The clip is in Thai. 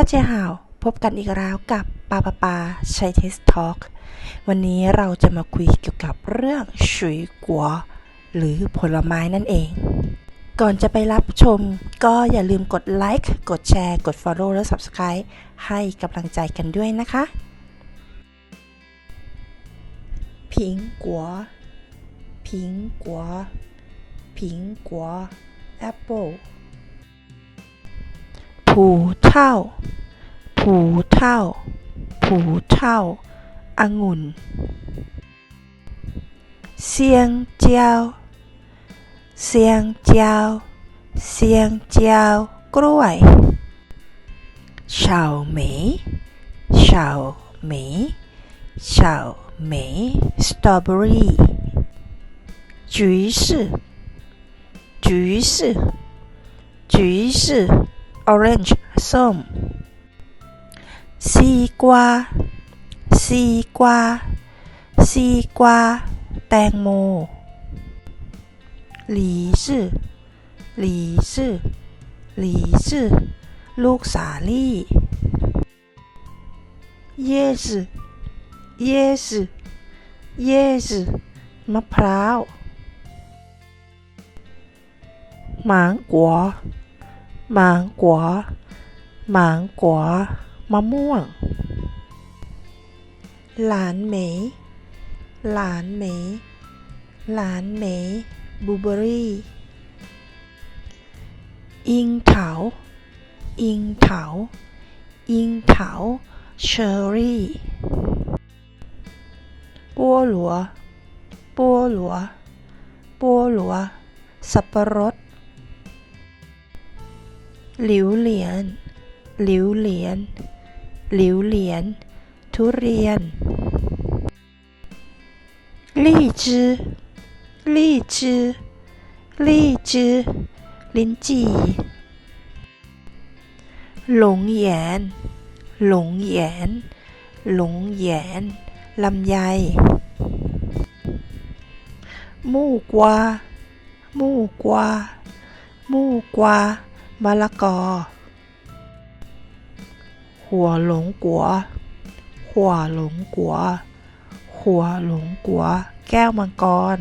าเจฮาวพบกันอีกแล้วกับปาปาปาชัยเทสทอล์กวันนี้เราจะมาคุยเกี่ยวกับเรื่องฉุยกัว หรือผลไม้นั่นเอง ก่อนจะไปรับชมก็อย่าลืมกดไลค์กดแชร์ กด Follow และ Subscribe ให้กำลังใจกันด้วยนะคะผิงกัวผิงกัวผิงกัวแอปเปิล ผูเท่า ผูเท่า ผูเท่าองุ่น เสียงเจียว เสียงเจียว เสียงเจียวกล้วยเฉาเหมยเฉาเหมยเฉาเหมยสตรอเบอรี่橘是橘是橘是 Orange ส้มซีกวาซีกวาซีกวาแตงโมหลีซื่อหลีซื่อหลีซื่อลูกสาลี่เยสเยสเยสมะพร้าวหมางกัว หมางกัวหมางกัวมะม่วง หลานเหมยหลานเหมยหลานเหมยบูเบอรี่อิงเถาอิงเถาอิงเถาเชอร์รี่ปัวหลัวปัวหลัวปัวหลัว สับปะรด หลิวเหลียน หลิวเหลียน หลิวเหลียน ทุเรียน ลี่จื้อ ลี่จื้อ ลี่จื้อ ลิ้นจี่ หลงแยน หลงแยน หลงแยน ลำไย มู่กวา มู่กวา มู่กวา มะละกอ หัวหลงกัว หัวหลงกัว หัวหลงกัว แก้วมังกร